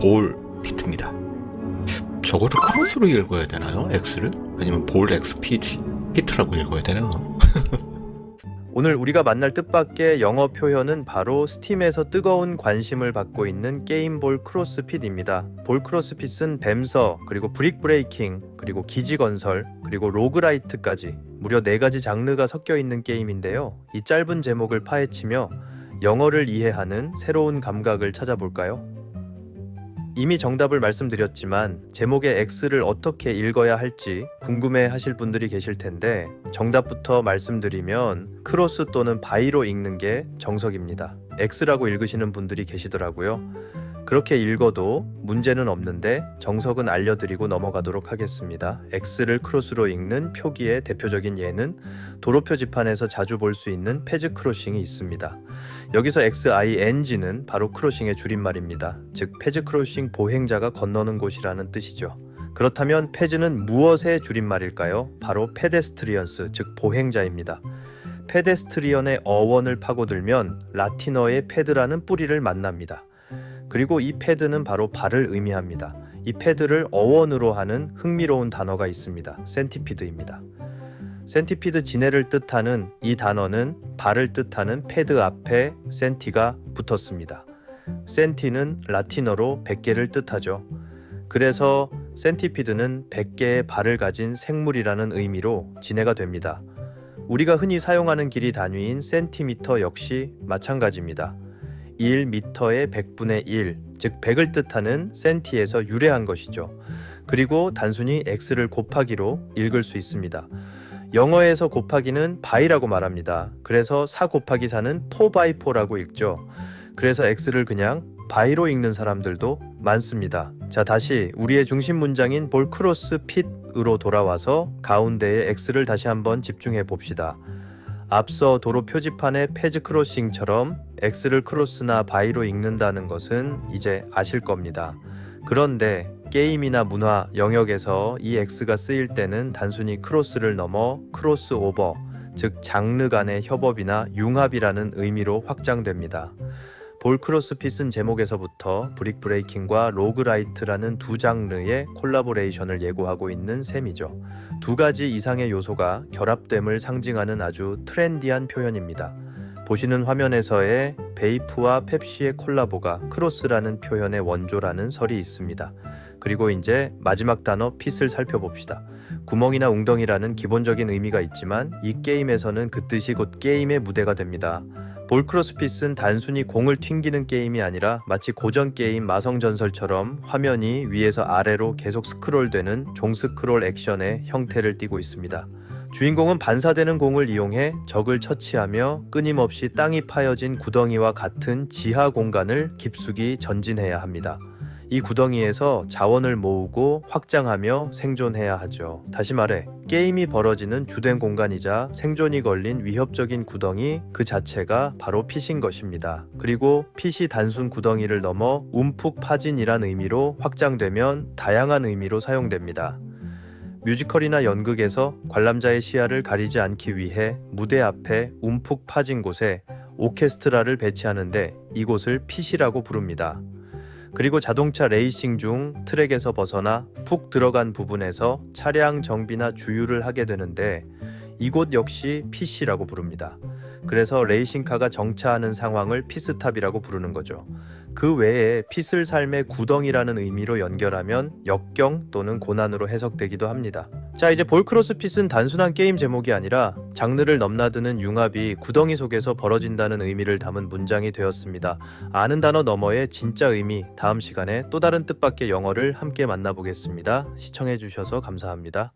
볼 피트입니다. 저거를 크로스로 읽어야 되나요? X를? 아니면 볼 X 피, 피트라고 읽어야 되나요? 오늘 우리가 만날 뜻밖의 영어 표현은 바로 스팀에서 뜨거운 관심을 받고 있는 게임볼 크로스핏입니다. 볼 크로스핏은 뱀서, 그리고 브릭 브레이킹, 그리고 기지 건설, 그리고 로그라이트까지 무려 네 가지 장르가 섞여 있는 게임인데요. 이 짧은 제목을 파헤치며 영어를 이해하는 새로운 감각을 찾아볼까요? 이미 정답을 말씀드렸지만 제목의 X를 어떻게 읽어야 할지 궁금해 하실 분들이 계실 텐데 정답부터 말씀드리면 크로스 또는 바이로 읽는 게 정석입니다. X라고 읽으시는 분들이 계시더라고요. 그렇게 읽어도 문제는 없는데 정석은 알려드리고 넘어가도록 하겠습니다. X를 크로스로 읽는 표기의 대표적인 예는 도로 표 지판에서 자주 볼 수 있는 패즈 크로싱이 있습니다. 여기서 XING는 바로 크로싱의 줄임말입니다. 즉 패즈 크로싱 보행자가 건너는 곳이라는 뜻이죠. 그렇다면 패즈는 무엇의 줄임말일까요? 바로 페데스트리언스, 즉 보행자입니다. 페데스트리언의 어원을 파고들면 라틴어의 페드라는 뿌리를 만납니다. 그리고 이 패드는 바로 발을 의미합니다. 이 패드를 어원으로 하는 흥미로운 단어가 있습니다. 센티피드입니다. 센티피드 지네를 뜻하는 이 단어는 발을 뜻하는 패드 앞에 센티가 붙었습니다. 센티는 라틴어로 100개를 뜻하죠. 그래서 센티피드는 100개의 발을 가진 생물이라는 의미로 진해가 됩니다. 우리가 흔히 사용하는 길이 단위인 센티미터 역시 마찬가지입니다. 1미터의 100분의 1, 즉 100을 뜻하는 센티에서 유래한 것이죠. 그리고 단순히 x를 곱하기로 읽을 수 있습니다. 영어에서 곱하기는 바이라고 말합니다. 그래서 4 곱하기 4는 4by4라고 읽죠. 그래서 x를 그냥 바이로 읽는 사람들도 많습니다. 자, 다시 우리의 중심 문장인 볼 크로스 핏으로 돌아와서 가운데에 x를 다시 한번 집중해 봅시다. 앞서 도로 표지판의 페즈 크로싱처럼 X를 크로스나 바이로 읽는다는 것은 이제 아실 겁니다. 그런데 게임이나 문화 영역에서 이 X가 쓰일 때는 단순히 크로스를 넘어 크로스 오버, 즉 장르 간의 협업이나 융합이라는 의미로 확장됩니다. 볼 크로스핏은 제목에서부터 브릭 브레이킹과 로그라이트라는 두 장르의 콜라보레이션을 예고하고 있는 셈이죠. 두 가지 이상의 요소가 결합됨을 상징하는 아주 트렌디한 표현입니다. 보시는 화면에서의 베이프와 펩시의 콜라보가 크로스라는 표현의 원조라는 설이 있습니다. 그리고 이제 마지막 단어 핏을 살펴봅시다. 구멍이나 웅덩이라는 기본적인 의미가 있지만 이 게임에서는 그 뜻이 곧 게임의 무대가 됩니다. 볼 크로스핏은 단순히 공을 튕기는 게임이 아니라 마치 고전 게임 마성전설처럼 화면이 위에서 아래로 계속 스크롤되는 종스크롤 액션의 형태를 띠고 있습니다. 주인공은 반사되는 공을 이용해 적을 처치하며 끊임없이 땅이 파여진 구덩이와 같은 지하 공간을 깊숙이 전진해야 합니다. 이 구덩이에서 자원을 모으고 확장하며 생존해야 하죠. 다시 말해, 게임이 벌어지는 주된 공간이자 생존이 걸린 위협적인 구덩이 그 자체가 바로 핏인 것입니다. 그리고 핏이 단순 구덩이를 넘어 움푹 파진이란 의미로 확장되면 다양한 의미로 사용됩니다. 뮤지컬이나 연극에서 관람자의 시야를 가리지 않기 위해 무대 앞에 움푹 파진 곳에 오케스트라를 배치하는데 이곳을 핏이라고 부릅니다. 그리고 자동차 레이싱 중 트랙에서 벗어나 푹 들어간 부분에서 차량 정비나 주유를 하게 되는데 이곳 역시 핏이라고 부릅니다. 그래서 레이싱카가 정차하는 상황을 피스탑이라고 부르는 거죠. 그 외에 핏을 삶의 구덩이라는 의미로 연결하면 역경 또는 고난으로 해석되기도 합니다. 자, 이제 볼크로스 핏은 단순한 게임 제목이 아니라 장르를 넘나드는 융합이 구덩이 속에서 벌어진다는 의미를 담은 문장이 되었습니다. 아는 단어 너머의 진짜 의미, 다음 시간에 또 다른 뜻밖의 영어를 함께 만나보겠습니다. 시청해주셔서 감사합니다.